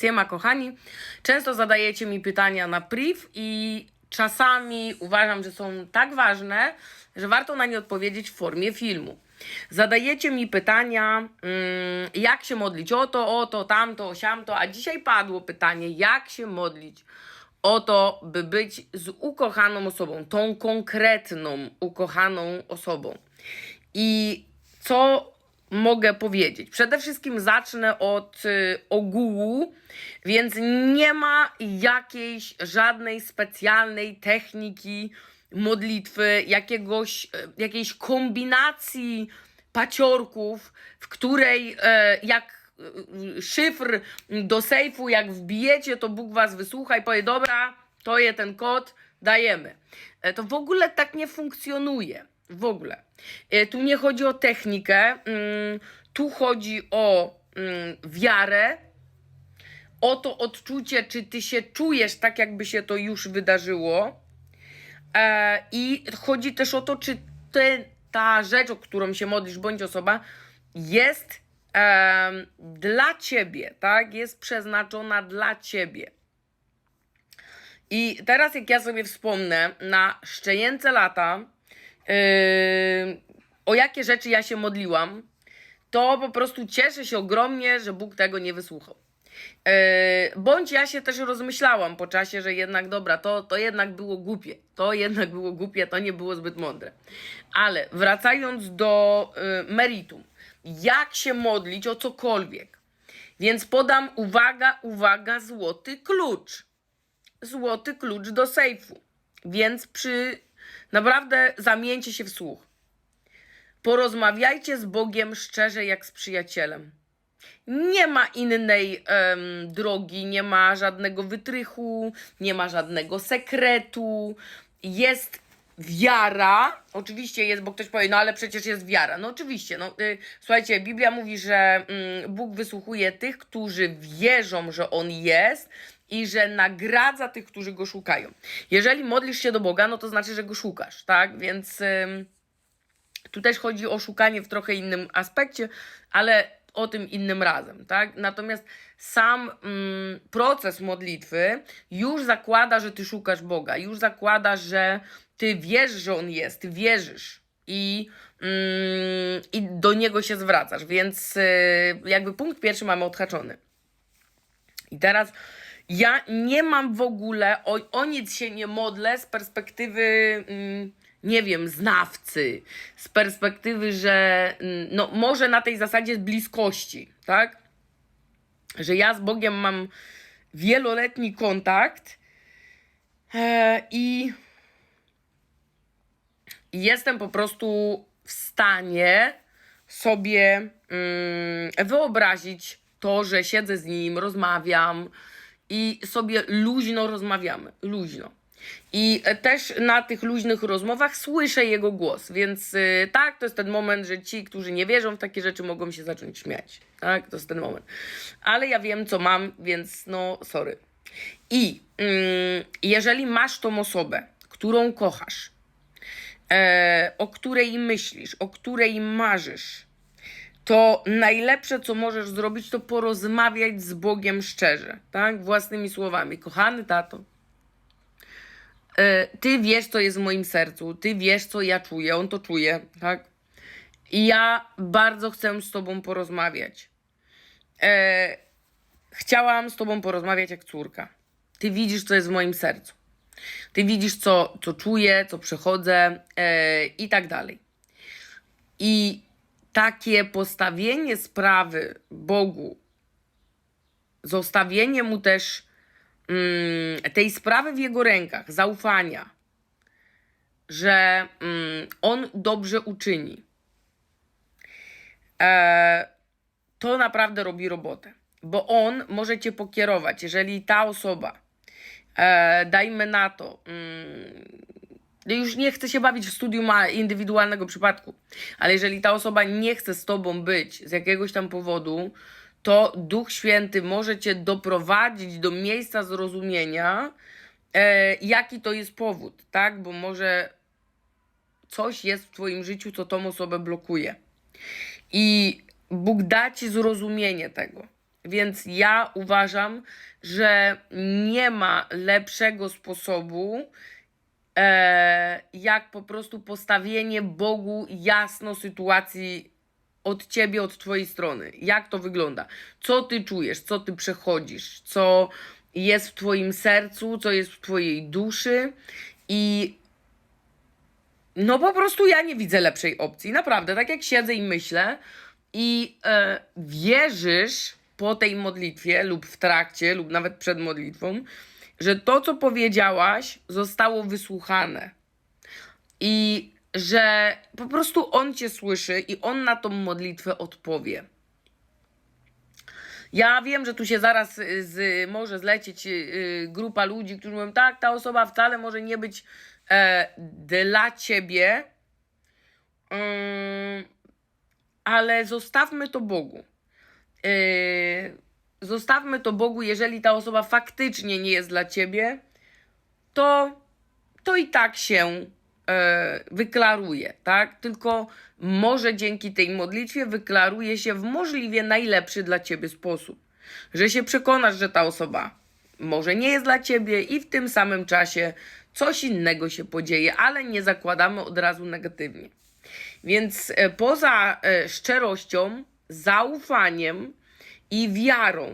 Siema kochani, często zadajecie mi pytania na priv i czasami uważam, że są tak ważne, że warto na nie odpowiedzieć w formie filmu. Zadajecie mi pytania, mm, jak się modlić o to, o to, tamto, o siamto, a dzisiaj padło pytanie, jak się modlić o to, by być z ukochaną osobą, tą konkretną ukochaną osobą. I co mogę powiedzieć? Przede wszystkim zacznę od y, ogółu, więc nie ma jakiejś żadnej specjalnej techniki modlitwy, jakiegoś, y, jakiejś kombinacji paciorków, w której e, jak y, szyfr do sejfu, jak wbijecie, to Bóg was wysłucha i powie, dobra, to jest ten kod, dajemy. E, To w ogóle tak nie funkcjonuje. W ogóle. E, Tu nie chodzi o technikę, mm, tu chodzi o mm, wiarę, o to odczucie, czy ty się czujesz tak, jakby się to już wydarzyło. E, I chodzi też o to, czy te, ta rzecz, o którą się modlisz, bądź osoba, jest dla ciebie, tak? Jest przeznaczona dla ciebie. I teraz, jak ja sobie wspomnę na szczenięce lata, o jakie rzeczy ja się modliłam, to po prostu cieszę się ogromnie, że Bóg tego nie wysłuchał. Yy, bądź ja się też rozmyślałam po czasie, że jednak dobra, to, to jednak było głupie. To jednak było głupie, to nie było zbyt mądre. Ale wracając do yy, meritum, jak się modlić o cokolwiek. Więc podam, uwaga, uwaga, złoty klucz. Złoty klucz do sejfu. Więc przy naprawdę zamieńcie się w słuch. Porozmawiajcie z Bogiem szczerze jak z przyjacielem. Nie ma innej drogi, nie ma żadnego wytrychu, nie ma żadnego sekretu. Jest wiara. Oczywiście jest, bo ktoś powie, no ale przecież jest wiara. No oczywiście. No, y, słuchajcie, Biblia mówi, że mm, Bóg wysłuchuje tych, którzy wierzą, że On jest i że nagradza tych, którzy Go szukają. Jeżeli modlisz się do Boga, no to znaczy, że Go szukasz, tak? Więc... Ym, tu też chodzi o szukanie w trochę innym aspekcie, ale o tym innym razem, tak? Natomiast sam mm, proces modlitwy już zakłada, że ty szukasz Boga, już zakłada, że ty wierzysz, że On jest, ty wierzysz i, mm, i do Niego się zwracasz, więc y, jakby punkt pierwszy mamy odhaczony. I teraz ja nie mam w ogóle, o, o nic się nie modlę z perspektywy, mm, nie wiem, znawcy, z perspektywy, że mm, no, może na tej zasadzie bliskości, tak? Że ja z Bogiem mam wieloletni kontakt e, i jestem po prostu w stanie sobie mm, wyobrazić to, że siedzę z nim, rozmawiam i sobie luźno rozmawiamy. Luźno. I też na tych luźnych rozmowach słyszę jego głos, więc y, tak, to jest ten moment, że ci, którzy nie wierzą w takie rzeczy, mogą się zacząć śmiać. Tak, to jest ten moment. Ale ja wiem, co mam, więc no, sorry. I mm, jeżeli masz tą osobę, którą kochasz, e, o której myślisz, o której marzysz, to najlepsze, co możesz zrobić, to porozmawiać z Bogiem szczerze, tak? Własnymi słowami. Kochany tato, e, ty wiesz, co jest w moim sercu, ty wiesz, co ja czuję, on to czuje, tak? I ja bardzo chcę z tobą porozmawiać. E, chciałam z tobą porozmawiać jak córka. Ty widzisz, co jest w moim sercu. Ty widzisz, co, co czuję, co przechodzę e, i tak dalej. I takie postawienie sprawy Bogu, zostawienie mu też mm, tej sprawy w jego rękach, zaufania, że mm, on dobrze uczyni, e, to naprawdę robi robotę. Bo on może cię pokierować, jeżeli ta osoba, e, dajmy na to, mm, już nie chce się bawić w studium indywidualnego przypadku, ale jeżeli ta osoba nie chce z tobą być z jakiegoś tam powodu, to Duch Święty może cię doprowadzić do miejsca zrozumienia, e, jaki to jest powód, tak? Bo może coś jest w twoim życiu, co tą osobę blokuje. I Bóg da ci zrozumienie tego. Więc ja uważam, że nie ma lepszego sposobu, jak po prostu postawienie Bogu jasno sytuacji od ciebie, od twojej strony. Jak to wygląda? Co ty czujesz? Co ty przechodzisz? Co jest w twoim sercu? Co jest w twojej duszy? I no po prostu ja nie widzę lepszej opcji. Naprawdę, tak jak siedzę i myślę i e, wierzysz po tej modlitwie lub w trakcie, lub nawet przed modlitwą, że to, co powiedziałaś, zostało wysłuchane. I że po prostu On cię słyszy i On na tą modlitwę odpowie. Ja wiem, że tu się zaraz y, z, może zlecieć y, y, grupa ludzi, którzy mówią, tak, ta osoba wcale może nie być e, dla ciebie, Ym, ale zostawmy to Bogu. Yy, zostawmy to Bogu, jeżeli ta osoba faktycznie nie jest dla ciebie, to, to i tak się e, wyklaruje, tak? Tylko może dzięki tej modlitwie wyklaruje się w możliwie najlepszy dla ciebie sposób. Że się przekonasz, że ta osoba może nie jest dla ciebie i w tym samym czasie coś innego się podzieje, ale nie zakładamy od razu negatywnie. Więc e, poza e, szczerością, zaufaniem i wiarą,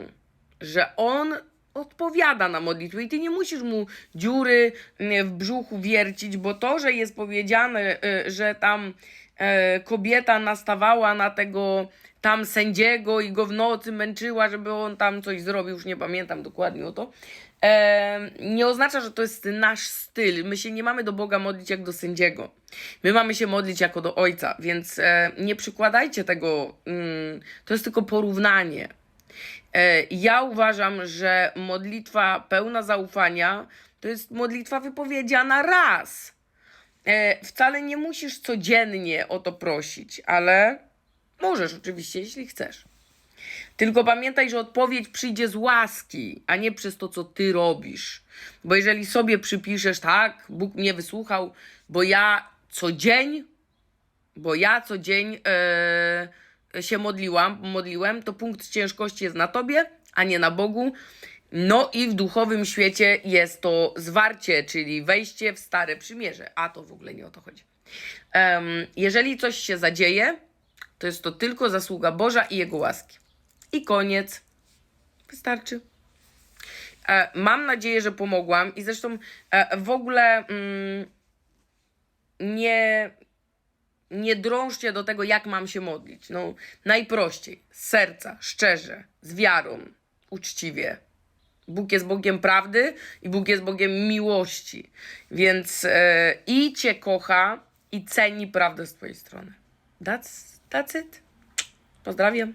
że on odpowiada na modlitwę i ty nie musisz mu dziury mm, w brzuchu wiercić, bo to, że jest powiedziane, e, że tam e, kobieta nastawała na tego tam sędziego i go w nocy męczyła, żeby on tam coś zrobił, już nie pamiętam dokładnie o to, e, nie oznacza, że to jest nasz styl. My się nie mamy do Boga modlić jak do sędziego. My mamy się modlić jako do Ojca, więc e, nie przykładajcie tego, mm, to jest tylko porównanie. E, Ja uważam, że modlitwa pełna zaufania to jest modlitwa wypowiedziana raz. E, Wcale nie musisz codziennie o to prosić, ale możesz oczywiście, jeśli chcesz. Tylko pamiętaj, że odpowiedź przyjdzie z łaski, a nie przez to, co ty robisz. Bo jeżeli sobie przypiszesz, tak, Bóg mnie wysłuchał, bo ja co dzień, bo ja co dzień e, się modliłam, modliłem, to punkt ciężkości jest na tobie, a nie na Bogu. No i w duchowym świecie jest to zwarcie, czyli wejście w stare przymierze, a to w ogóle nie o to chodzi. Em, jeżeli coś się zadzieje, to jest to tylko zasługa Boża i Jego łaski. I koniec. Wystarczy. E, mam nadzieję, że pomogłam i zresztą e, w ogóle mm, nie, nie drążcie do tego, jak mam się modlić. No, najprościej, z serca, szczerze, z wiarą, uczciwie. Bóg jest Bogiem prawdy i Bóg jest Bogiem miłości. Więc e, i Cię kocha, i ceni prawdę z Twojej strony. That's, that's it. Pozdrawiam.